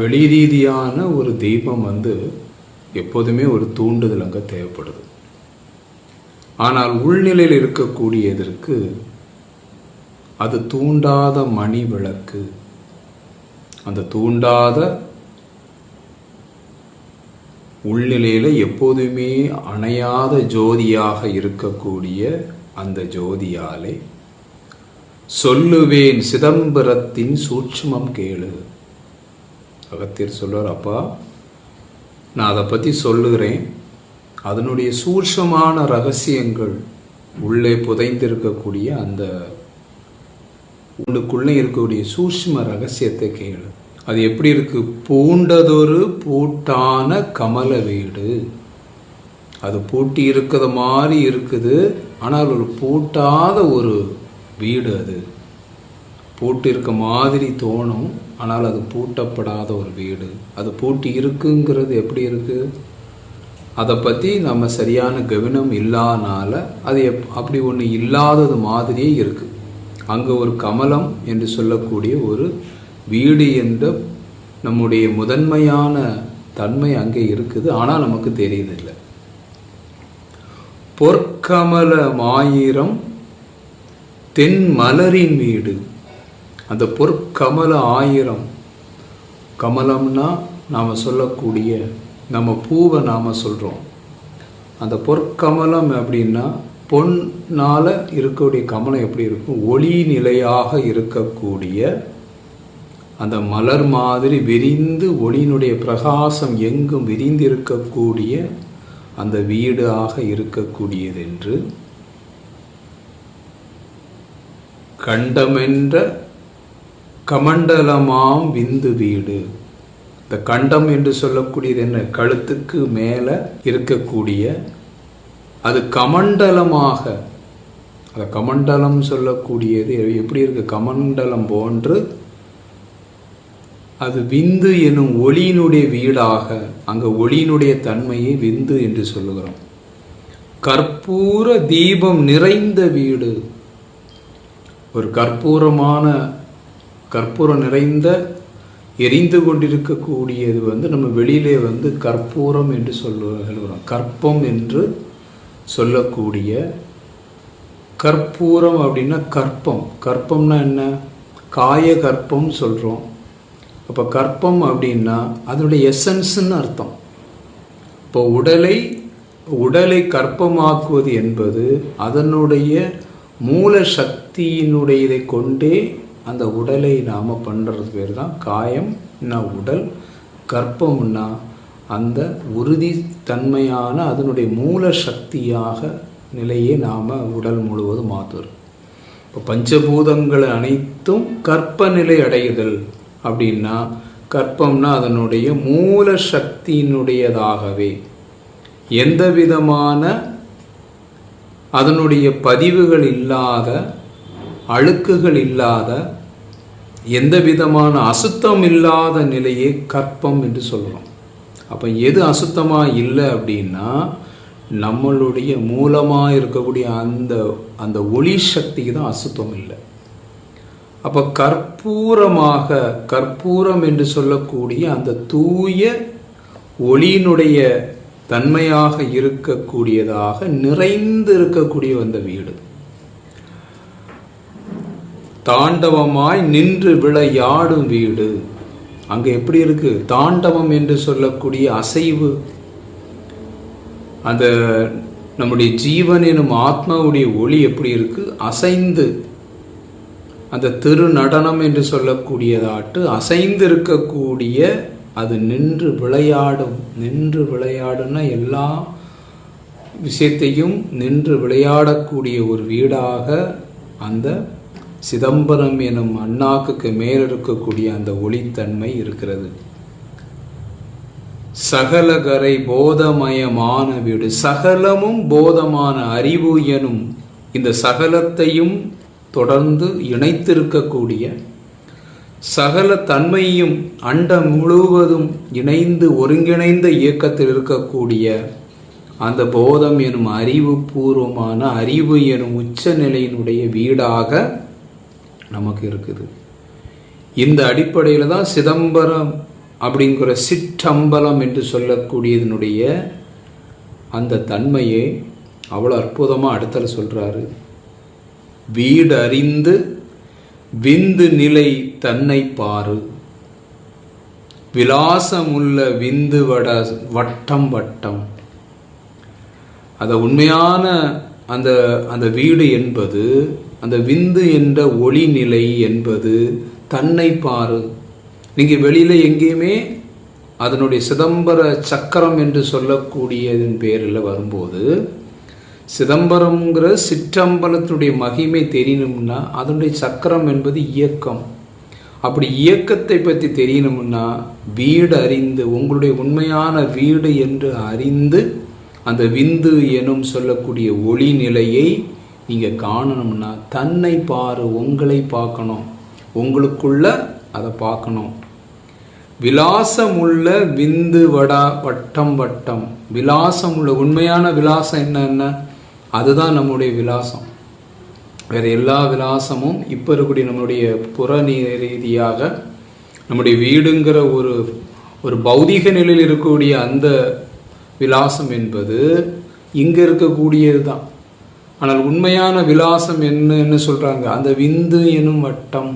வெளி ரீதியான ஒரு தெய்வம் வந்து எப்போதுமே ஒரு தூண்டுதல் அங்கே தேவைப்படுது. ஆனால் உள்நிலையில் இருக்கக்கூடியதற்கு அது தூண்டாத மணி விளக்கு. அந்த தூண்டாத உள்நிலையில் எப்போதுமே அணையாத ஜோதியாக இருக்கக்கூடிய அந்த ஜோதியாலே சொல்லுவேன் சிதம்பரத்தின் சூட்சுமம் கேளு. அகத்தியர் சொல்வார் அப்பா நான் அதை பற்றி சொல்லுகிறேன். அதனுடைய சூட்சமான ரகசியங்கள் உள்ளே புதைந்திருக்கக்கூடிய அந்த உள்ளுக்குள்ளே இருக்கக்கூடிய சூட்சும ரகசியத்தை கேளு. அது எப்படி இருக்கு? பூண்டதொரு பூட்டான கமல வீடு. அது பூட்டி இருக்கிற மாதிரி இருக்குது. ஆனால் ஒரு பூட்டாத ஒரு வீடு அது. பூட்டி இருக்க மாதிரி தோணும். ஆனால் அது பூட்டப்படாத ஒரு வீடு. அது பூட்டி இருக்குங்கிறது எப்படி இருக்குது அதை பற்றி நம்ம சரியான கவனம் இல்லாதனால அது எப் அப்படி ஒன்று இல்லாதது மாதிரியே இருக்குது அங்கே ஒரு கமலம் என்று சொல்லக்கூடிய ஒரு வீடு என்ற நம்முடைய முதன்மையான தன்மை அங்கே இருக்குது. ஆனால் நமக்கு தெரியுதில்லை. பொற்கமலமாயிரம் தென் மலரின் வீடு. அந்த பொற்கமல ஆயிரம். கமலம்னா நாம் சொல்லக்கூடிய நம்ம பூவை நாம் சொல்கிறோம் அந்த பொற்கமலம் அப்படின்னா பொன்னால் இருக்கக்கூடிய கமலம் எப்படி இருக்கும்? ஒளி நிலையாக இருக்கக்கூடிய அந்த மலர் மாதிரி விரிந்து ஒளியினுடைய பிரகாசம் எங்கும் விரிந்து இருக்கக்கூடிய அந்த வீடாக ஆக இருக்கக்கூடியதென்று கண்டமென்ற கமண்டலமாம் விந்து வீடு. இந்த கண்டம் என்று சொல்லக்கூடியது என்ன? கழுத்துக்கு மேலே இருக்கக்கூடிய அது கமண்டலமாக அந்த கமண்டலம் சொல்லக்கூடியது. எப்படி இருக்கு? கமண்டலம் போன்று அது விந்து எனும் ஒளியினுடைய வீடாக அங்கே ஒளியினுடைய தன்மையை விந்து என்று சொல்லுகிறோம். கற்பூர தீபம் நிறைந்த வீடு. ஒரு கற்பூரமான கற்பூரம் நிறைந்த எரிந்து கொண்டிருக்கக்கூடியது வந்து நம்ம வெளியிலே வந்து கற்பூரம் என்று சொல்லுகிறோம் கற்பம் என்று சொல்லக்கூடிய கற்பூரம் அப்படின்னா கற்பம். கற்பம்னா என்ன? காய கற்பம் சொல்கிறோம் அப்போ கற்பம் அப்படின்னா அதனுடைய எசன்ஸ்ன்னு அர்த்தம். இப்போ உடலை உடலை கற்பமாக்குவது என்பது அதனுடைய மூல சக்தியினுடையதை கொண்டே அந்த உடலை நாம் பண்ணுறது பேர் தான் காயம்னா உடல் கற்பம்னா அந்த உறுதி தன்மையான அதனுடைய மூல சக்தியாக நிலையை நாம் உடல் முழுவதும் மாற்றுறோம் இப்போ பஞ்சபூதங்கள் அனைத்தும் கற்ப நிலை அடையுதல் அப்படின்னா கற்பம்னா அதனுடைய மூல சக்தியினுடையதாகவே எந்த விதமான அதனுடைய பதிவுகள் இல்லாத அழுக்குகள் இல்லாத எந்த விதமான அசுத்தம் இல்லாத நிலையே கற்பம் என்று சொல்கிறோம் அப்போ எது அசுத்தமாக இல்லை அப்படின்னா நம்மளுடைய மூலமாக இருக்கக்கூடிய அந்த அந்த ஒளி சக்திக்கு தான் அசுத்தம் இல்லை. அப்போ கற்பூரமாக கற்பூரம் என்று சொல்லக்கூடிய அந்த தூய ஒளியினுடைய தன்மையாக இருக்கக்கூடியதாக நிறைந்து இருக்கக்கூடிய அந்த வீடு. தாண்டவமாய் நின்று விளையாடும் வீடு. அங்கே எப்படி இருக்கு? தாண்டவம் என்று சொல்லக்கூடிய அசைவு. அந்த நம்முடைய ஜீவன் எனும் ஆத்மாவுடைய ஒளி எப்படி இருக்கு? அசைந்து. அந்த திரு நடனம் என்று சொல்லக்கூடியதாட்டு அசைந்து இருக்கக்கூடிய அது நின்று விளையாடும். நின்று விளையாடுன்னா எல்லா விஷயத்தையும் நின்று விளையாடக்கூடிய ஒரு வீடாக அந்த சிதம்பரம் எனும் அண்ணாக்குக்கு மேல் இருக்கக்கூடிய அந்த ஒளித்தன்மை இருக்கிறது. சகலகரை போதமயமான வீடு சகலமும் போதமான அறிவு எனும் இந்த சகலத்தையும் தொடர்ந்து இணைத்திருக்கக்கூடிய சகல தன்மையும் அண்டம் முழுவதும் இணைந்து ஒருங்கிணைந்த இயக்கத்தில் இருக்கக்கூடிய அந்த போதம் எனும் அறிவு பூர்வமான அறிவு எனும் உச்ச நிலையினுடைய வீடாக நமக்கு இருக்குது. இந்த அடிப்படையில் தான் சிதம்பரம் அப்படிங்கிற சிற்றம்பலம் என்று சொல்லக்கூடியதனுடைய அந்த தன்மையை அவ்வளோ அற்புதமாக அடுத்தல சொல்கிறாரு வீடு அறிந்து விந்து நிலை தன்னை பாரு. விலாசமுள்ள விந்து வட வட்டம் வட்டம். அதை உண்மையான அந்த அந்த வீடு என்பது அந்த விந்து என்ற ஒளி நிலை என்பது தன்னை பாரு. நீங்கள் வெளியில் எங்கேயுமே அதனுடைய சிதம்பர சக்கரம் என்று சொல்லக்கூடியதன் பேரில் வரும்போது சிதம்பரம்ங்கிற சிற்றம்பலத்தினுடைய மகிமை தெரியணும்னா அதனுடைய சக்கரம் என்பது இயக்கம். அப்படி இயக்கத்தை பற்றி தெரியணும்னா வீடு அறிந்து உங்களுடைய உண்மையான வீடு என்று அறிந்து அந்த விந்து எனும் சொல்லக்கூடிய ஒளி நிலையை நீங்கள் காணணும்னா தன்னை பாரு உங்களை பார்க்கணும். உங்களுக்குள்ள அதை பார்க்கணும். விலாசமுள்ள விந்து வடா வட்டம் வட்டம். விலாசம் உள்ள உண்மையான விலாசம் என்னென்ன அதுதான் நம்முடைய விலாசம். வேறு எல்லா விலாசமும் இப்போ இருக்கக்கூடிய நம்மளுடைய புற ரீதியாக நம்முடைய வீடுங்கிற ஒரு ஒரு பௌதிக நிலையில் இருக்கக்கூடிய அந்த விலாசம் என்பது இங்கே இருக்கக்கூடியது தான். ஆனால் உண்மையான விலாசம் என்னன்னு சொல்கிறாங்க அந்த விந்து எனும் வட்டம்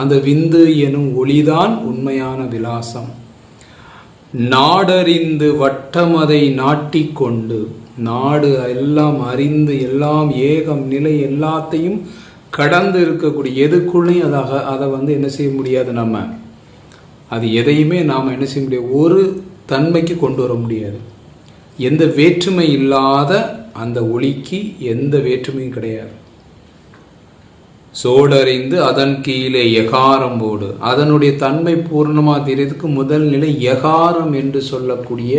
அந்த விந்து எனும் ஒளிதான் உண்மையான விலாசம். நாடறிந்து வட்டம் அதை நாட்டிக்கொண்டு நாடு எல்லாம் அறிந்து எல்லாம் ஏகம் நிலை எல்லாத்தையும் கடந்து இருக்கக்கூடிய எதுக்குள்ளேயும் அதாக அதை வந்து என்ன செய்ய முடியாது நம்ம. அது எதையுமே நாம் என்ன செய்ய முடியாது. ஒரு தன்மைக்கு கொண்டு வர முடியாது. எந்த வேற்றுமை இல்லாத அந்த ஒளிக்கு எந்த வேற்றுமையும் கிடையாது. சோடறிந்து அதன் கீழே எகாரம் போடு. அதனுடைய தன்மை பூர்ணமாக தெரியறதுக்கு முதல் நிலை எகாரம் என்று சொல்லக்கூடிய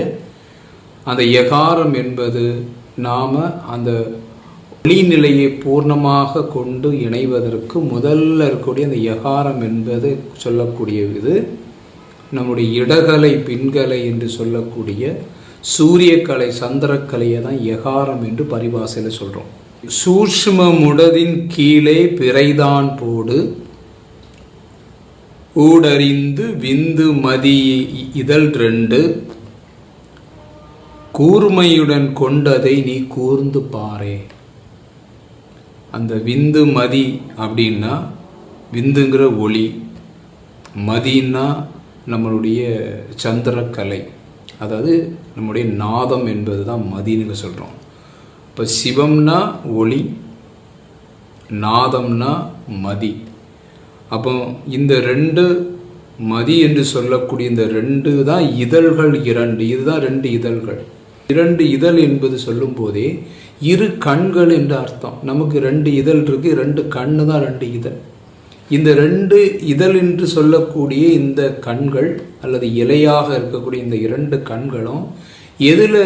அந்த எகாரம் என்பது நாம் அந்த ஒளி நிலையை பூர்ணமாக கொண்டு இணைவதற்கு முதல்ல இருக்கக்கூடிய அந்த எகாரம் என்பது சொல்லக்கூடிய இது நம்முடைய இடகலை பின்கலை என்று சொல்லக்கூடிய சூரியக்கலை சந்திரக்கலையை தான் எகாரம் என்று பரிபாசையில் சொல்கிறோம் சூஷ்ம முடதின் கீழே பிறைதான் போடு. ஊடறிந்து விந்து மதி இதழ் ரெண்டு. கூர்மையுடன் கொண்டதை நீ கூர்ந்து பாரே. அந்த விந்து மதி அப்படின்னா விந்துங்கிற ஒளி. மதின்னா நம்மளுடைய சந்திரக்கலை. அதாவது நம்முடைய நாதம் என்பது தான் மதின்னு சொல்கிறோம் இப்போ சிவம்னா ஒளி நாதம்னா மதி. அப்போ இந்த ரெண்டு மதி என்று சொல்லக்கூடிய இந்த ரெண்டு தான் இதழ்கள் இரண்டு. இதுதான் ரெண்டு இதழ்கள். இரண்டு இதழ் என்பது சொல்லும் போதே இரு கண்கள் என்று அர்த்தம். நமக்கு ரெண்டு இதழ் இருக்குது ரெண்டு கண்ணு தான் ரெண்டு இதழ். இந்த ரெண்டு இதழ் என்று சொல்லக்கூடிய இந்த கண்கள் அல்லது இலையாக இருக்கக்கூடிய இந்த இரண்டு கண்களும் எதில்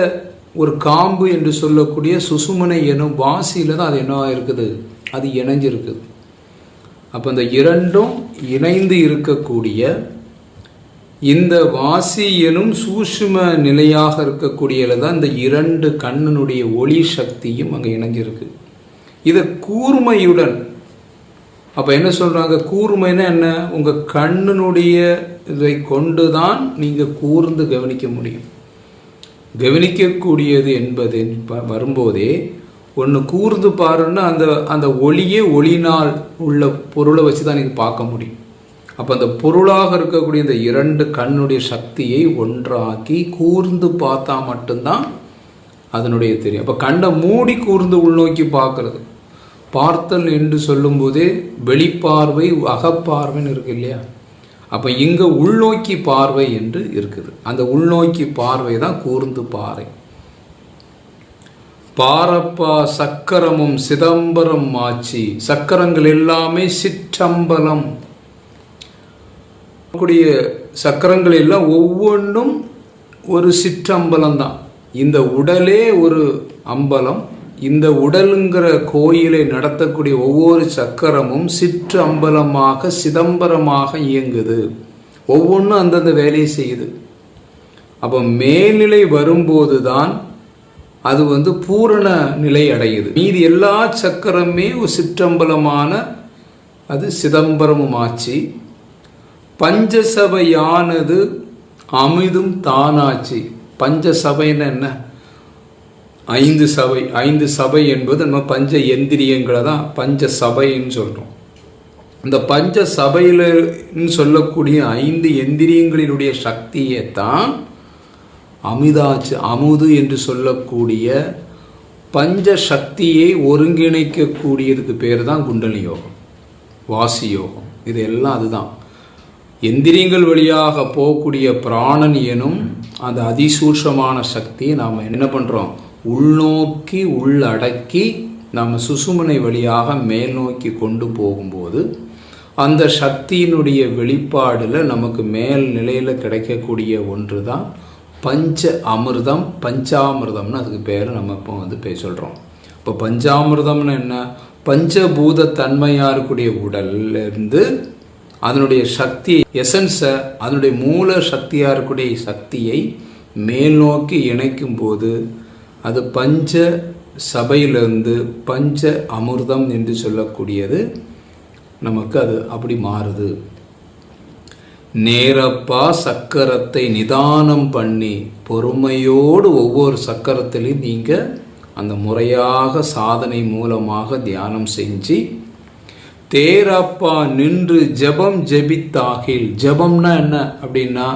ஒரு காம்பு என்று சொல்லக்கூடிய சுசுமனை எனும் வாசியில் தான் அது என்ன இருக்குது? அது இணைஞ்சிருக்குது. அப்போ இந்த இரண்டும் இணைந்து இருக்கக்கூடிய இந்த வாசி எனும் சூஷ்ம நிலையாக இருக்கக்கூடியல தான் இந்த இரண்டு கண்ணனுடைய ஒளி சக்தியும் அங்கே இணைஞ்சிருக்கு. இதை கூர்மையுடன் அப்போ என்ன சொல்கிறாங்க கூர்மைன்னா என்ன? உங்கள் கண்ணினுடைய இதை கொண்டு தான் நீங்கள் கூர்ந்து கவனிக்க முடியும். கவனிக்கக்கூடியது என்பது வரும்போதே ஒன்று கூர்ந்து பாருன்னா அந்த அந்த ஒளியே ஒளினால் உள்ள பொருளை வச்சு தான் நீங்கள் பார்க்க முடியும். அப்போ அந்த பொருளாக இருக்கக்கூடிய இந்த இரண்டு கண்ணுடைய சக்தியை ஒன்றாக்கி கூர்ந்து பார்த்தா மட்டும்தான் அதனுடைய தெரியும். அப்போ கண்டை மூடி கூர்ந்து உள்நோக்கி பார்க்குறது. பார்த்தல் என்று சொல்லும்போதே வெளிப்பார்வை அகப்பார்வைன்னு இருக்கு இல்லையா? அப்போ இங்கே உள்நோக்கி பார்வை என்று இருக்குது. அந்த உள்நோக்கி பார்வை தான் கூர்ந்து பாறை. பாரப்பா சக்கரமும் சிதம்பரம் ஆச்சி. சக்கரங்கள் எல்லாமே சிற்றம்பலம். கூடிய சக்கரங்கள் எல்லாம் ஒவ்வொன்றும் ஒரு சிற்றம்பலம் தான். இந்த உடலே ஒரு அம்பலம். இந்த உடலுங்கிற கோயிலை நடத்தக்கூடிய ஒவ்வொரு சக்கரமும் சிற்று அம்பலமாக சிதம்பரமாக இயங்குது. ஒவ்வொன்றும் அந்தந்த வேலையை செய்யுது. அப்போ மேல்நிலை வரும்போது தான் அது வந்து பூரண நிலை அடையுது. மீதி எல்லா சக்கரமே ஒரு சிற்றம்பலமான அது சிதம்பரமும் ஆச்சு. பஞ்சசபையானது அமிதும் தானாச்சு. பஞ்சசபைன்னு என்ன? ஐந்து சபை ஐந்து சபை என்பது நம்ம பஞ்ச எந்திரியங்களை தான் பஞ்ச சபைன்னு சொல்கிறோம் இந்த பஞ்ச சபையில்னு சொல்லக்கூடிய ஐந்து எந்திரியங்களினுடைய சக்தியை தான் அமிதாச்சு அமுது என்று சொல்லக்கூடிய பஞ்ச சக்தியை ஒருங்கிணைக்கக்கூடியதுக்கு பேர் தான் குண்டலி யோகம் வாசி யோகம். இது எல்லாம் அதுதான். எந்திரியங்கள் வழியாக போகக்கூடிய பிராணன் எனும் அந்த அதிசூட்சமான சக்தியை நாம் என்ன பண்ணுறோம் உள்நோக்கி உள்ளடக்கி நம்ம சுசுமனை வழியாக மேல் நோக்கி கொண்டு போகும்போது அந்த சக்தியினுடைய வெளிப்பாடில் நமக்கு மேல் நிலையில் கிடைக்கக்கூடிய ஒன்று தான் பஞ்ச அமிர்தம் பஞ்சாமிர்தம்னு அதுக்கு பேர் நம்ம இப்போ வந்து பே சொல்கிறோம் இப்போ பஞ்சாமிர்தம்னு என்ன? பஞ்சபூத தன்மையாக இருக்கக்கூடிய உடல்லேருந்து அதனுடைய சக்தி எசன்ஸை அதனுடைய மூல சக்தியாக இருக்கக்கூடிய சக்தியை மேல் நோக்கி இணைக்கும் போது அது பஞ்ச சபையிலிருந்து பஞ்ச அமிர்தம் என்று சொல்லக்கூடியது நமக்கு அது அப்படி மாறுது. நேரப்பா சக்கரத்தை நிதானம் பண்ணி பொறுமையோடு ஒவ்வொரு சக்கரத்திலையும் நீங்கள் அந்த முறையாக சாதனை மூலமாக தியானம் செஞ்சு தேரப்பா நின்று ஜெபம் ஜெபித்தாகில் ஜபம்னா என்ன அப்படின்னா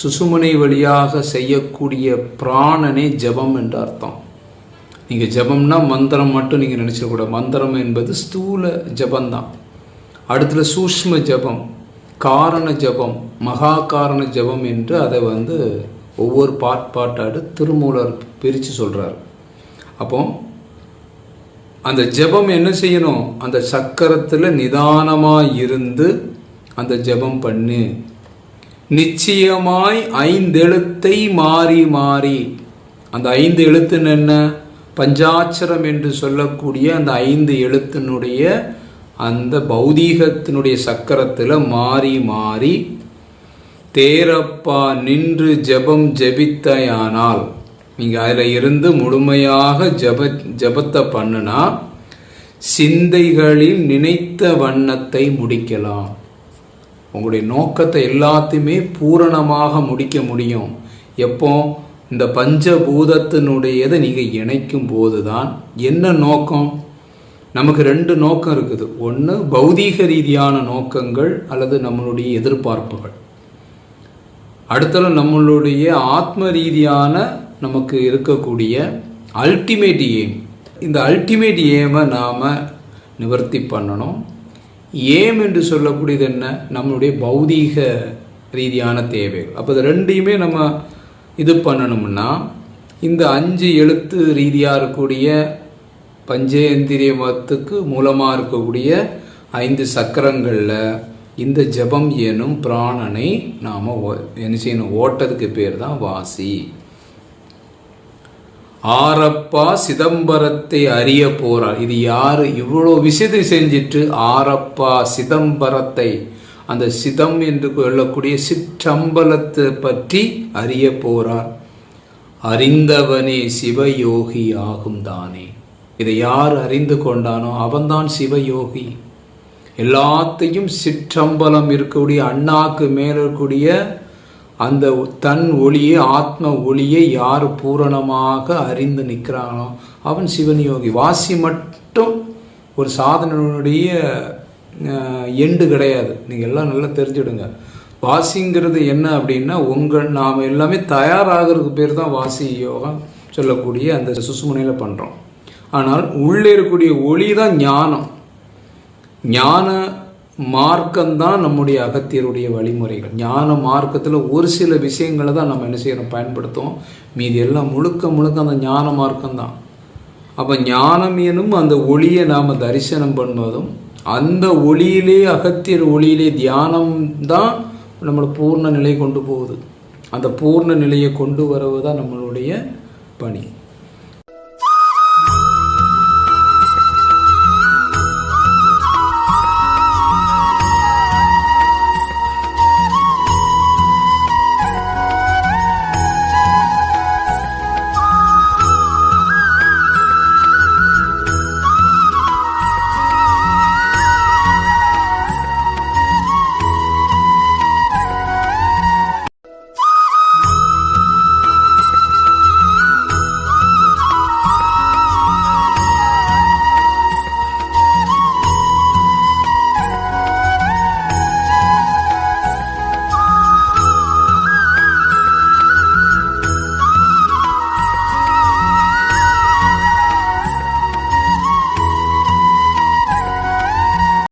சுசுமனை வழியாக செய்யக்கூடிய பிராணனே ஜெபம் என்று அர்த்தம். நீங்கள் ஜெபம்னா மந்திரம் மட்டும் நீங்கள் நினச்சிடக்கூடாது மந்திரம் என்பது ஸ்தூல ஜபம்தான் அடுத்தது சூஷ்ம ஜபம் காரண ஜபம் மகா காரண ஜபம் என்று அதை வந்து ஒவ்வொரு பாட் பாட்டாடு திருமூலர் பிரித்து சொல்கிறார் அப்போ அந்த ஜெபம் என்ன செய்யணும்? அந்த சக்கரத்தில் நிதானமாக இருந்து அந்த ஜெபம் பண்ணு. நிச்சயமாய் ஐந்தெழுத்தை மாறி மாறி. அந்த ஐந்து எழுத்துன்னு என்ன? பஞ்சாட்சரம் என்று சொல்லக்கூடிய அந்த ஐந்து எழுத்தினுடைய அந்த பௌதீகத்தினுடைய சக்கரத்தில் மாறி மாறி தேரப்பா நின்று ஜெபம் ஜெபித்தையானால் நீங்கள் அதில் இருந்து முழுமையாக ஜப ஜபத்தை பண்ணுனா சிந்தைகளில் நினைத்த வண்ணத்தை முடிக்கலாம். உங்களுடைய நோக்கத்தை எல்லாத்தையுமே பூரணமாக முடிக்க முடியும். எப்போ? இந்த பஞ்சபூதத்தினுடையதை நீங்கள் இணைக்கும் போது தான் என்ன நோக்கம்? நமக்கு ரெண்டு நோக்கம் இருக்குது. ஒன்று பௌதீக ரீதியான நோக்கங்கள் அல்லது நம்மளுடைய எதிர்பார்ப்புகள். அடுத்தது நம்மளுடைய ஆத்ம ரீதியான நமக்கு இருக்கக்கூடிய அல்டிமேட் ஏம் இந்த அல்டிமேட் ஏமை நாம் நிவர்த்தி பண்ணணும். ஏம் என்று சொல்லக்கூடியது என்ன? நம்மளுடைய பௌதீக ரீதியான தேவைகள். அப்போ இது ரெண்டையுமே நம்ம இது பண்ணணும்னா இந்த அஞ்சு எழுத்து ரீதியாக இருக்கக்கூடிய பஞ்சேந்திரிய மதத்துக்கு மூலமாக இருக்கக்கூடிய ஐந்து சக்கரங்களில் இந்த ஜபம் எனும் பிராணனை நாம் என்ன செய்யணும் ஓட்டத்துக்கு பேர் தான் வாசி. ஆரப்பா சிதம்பரத்தை அறிய போறார். இது யார்? இவ்வளோ விசிதை செஞ்சிட்டு ஆரப்பா சிதம்பரத்தை அந்த சிதம் என்று கொள்ளக்கூடிய சிற்றம்பலத்தை பற்றி அறிய போறார். அறிந்தவனே சிவயோகி ஆகும் தானே. இதை யார் அறிந்து கொண்டானோ அவன்தான் சிவயோகி. எல்லாத்தையும் சிற்றம்பலம் இருக்கக்கூடிய அண்ணாக்கு மேல இருக்கக்கூடிய அந்த தன் ஒளியை ஆத்ம ஒளியை யார் பூரணமாக அறிந்து நிற்கிறானோ அவன் சிவன் யோகி வாசி மட்டும் ஒரு சாதனையுடைய எண்டு கிடையாது. நீங்கள் எல்லாம் நல்லா தெரிஞ்சுடுங்க. வாசிங்கிறது என்ன அப்படின்னா உங்கள் நாம் எல்லாமே தயாராகிறதுக்கு பேர் தான் வாசி யோகம் சொல்லக்கூடிய அந்த சுசுமுனையில் பண்ணுறோம் ஆனால் உள்ளே இருக்கக்கூடிய ஒளி தான் ஞானம். ஞான மார்க்கம்தான் நம்முடைய அகத்தியருடைய வழிமுறைகள். ஞான மார்க்கத்தில் ஒரு சில விஷயங்களை தான் நம்ம என்ன செய்யணும் பயன்படுத்துவோம். மீதி எல்லாம் முழுக்க முழுக்க அந்த ஞான மார்க்கம்தான். அப்போ ஞானம் எனும் அந்த ஒளியை நாம் தரிசனம் பண்ணுவதும் அந்த ஒளியிலே அகத்தியர் ஒளியிலே தியானம் தான் நம்மளை பூர்ண நிலை கொண்டு போகுது. அந்த பூர்ண நிலையை கொண்டு வரவு தான் நம்மளுடைய பணி.